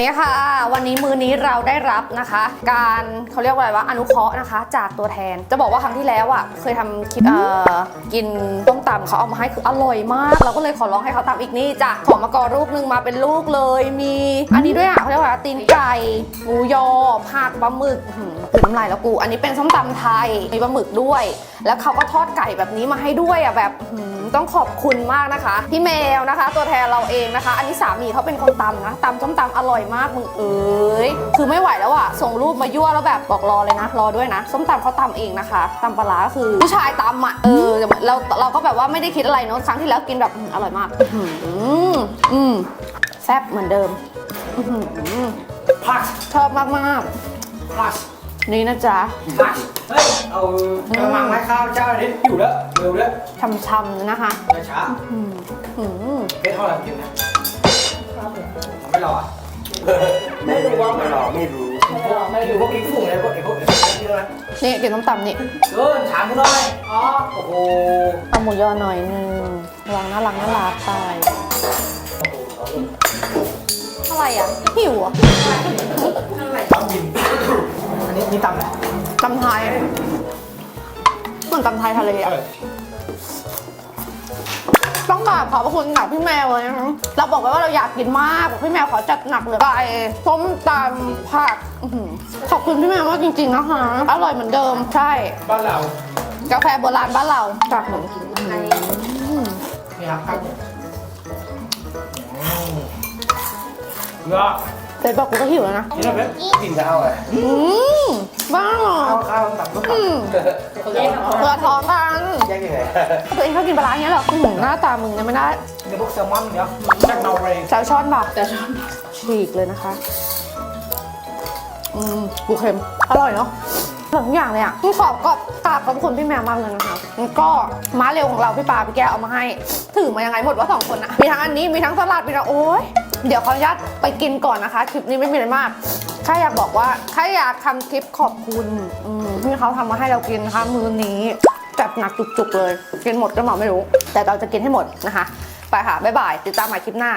นี่ค่ะ วันนี้มือนี้เราได้รับนะคะ การเขาเรียกว่าอะไรวะอนุเคราะห์นะคะ จากตัวแทน จะบอกว่าครั้งที่แล้วอะเคยทำคลิปเอ่อกินต้มตำเขาเอามาให้คืออร่อยมาก เราก็เลยขอร้องให้เขาตำอีกนี่จ้ะขอมากอลูกนึงมาเป็นลูกเลย มี อันนี้ด้วยอะเขาเรียกว่าตีนไก่หมูยอผักปลาหมึกคือน้ำลายแล้วกู อันนี้เป็นส้มตำไทยมีปลาหมึกด้วย แล้วเขาก็ทอดไก่แบบนี้มาให้ด้วยอะแบบต้องขอบคุณมากนะคะ พี่แมวนะคะ ตัวแทนเราเองนะคะ อันนี้สามีเขาเป็นคนตำนะตำส้มตำอร่อยมากมึงเอ้ยคือไม่ไหวแล้วอะส่งรูปมายั่วแล้วแบบบอกรอเลยนะ รอด้วยนะ ส้มตำเขาตำเองนะคะตำปลาร้าก็คือผู้ชายตำอะเออเราเราก็แบบว่าไม่ได้คิดอะไรเนอะครั้งที่แล้วกินแบบอืมอร่อยมากอื้อหืออืมแซ่บเหมือนเดิมอื้อหือพักชอบมากมากพักๆนี่นะจ๊ะพักเฮ้ยเอากระมังไม้ข้าวเจ้าอันนี้อยู่แล้วเร็วแล้วช่ำๆนะคะอย่าช้าอืมอืมเพชรเท่าไหร่กินนะไม่รออะ ไม่รู้ว่าไม่หรอไม่รู้ไม่รู้พวกพริกฝุ่งอะไรพวกไอ้พวกไอ้นี่ด้วยนี่กินส้มตำนี่เกินถามกูหน่อยอ๋อโอ้โหเอาหมูยอหน่อยนึงวางน่ารักน่ารักไปอะไรอะหิวอะต้องยินอันนี้นี่ตำอะไรตำไทยเหมือนตำไทยทะเลอะต้องก ราบขอบพระคุณกับพี่แมวเลยนะคะเราบอกไว้ว่าเราอยากกินมากบอกพี่แมวขอจัดหนักเลยไก่ส้มตำผักอื้อหือขอบคุณพี่แมวมากจริงๆนะคะอร่อยเหมือนเดิมใช่ บ้านเรากาแฟโบราณบ้านเราจากหนูนี่ครับครับอืมเนาะ เสร็จบอกกูก็หิวแล้วนะนี่นะเพชรกินข้าวอะอืมบ้าเหรอข้าวข้าวตับก็ตับอืมเพื่อท้องกันแยกยังไงตัวเองชอบกินปลาร้าอย่างเงี้ยเหรออื้อหือหน้าตามึงเนี่ยไม่ได้เดี๋ยวพวกแซลมอนเนาะจากนอร์เวย์แซลช้อนป่ะแซลช้อนฉีกเลยนะคะอืมปูเค็มอร่อยเนาะอร่อยทุกอย่างเลยอะต้องขอบก็กราบขอบคุณพี่แมวมากเลยนะคะแล้วก็ม้าเร็วของเราพี่ปาพี่แก้วเอามาให้ ถือมายังไงหมดว่าสองคนอะมีทั้งอันนี้มีทั้งสลัดมีทั้งโอ๊ย เดี๋ยวขออนุญาตไปกินก่อนนะคะ คลิปนี้ไม่มีอะไรมากแค่อยากบอกว่าแค่อยากทำคลิปขอบคุณที่เขาทำมาให้เรากินนะคะมื้อนี้จัดหนักจุกๆเลย กินหมดก็หมอไม่รู้ แต่เราจะกินให้หมดนะคะ ไปค่ะ บ๊ายบาย ติดตามใหม่คลิปหน้า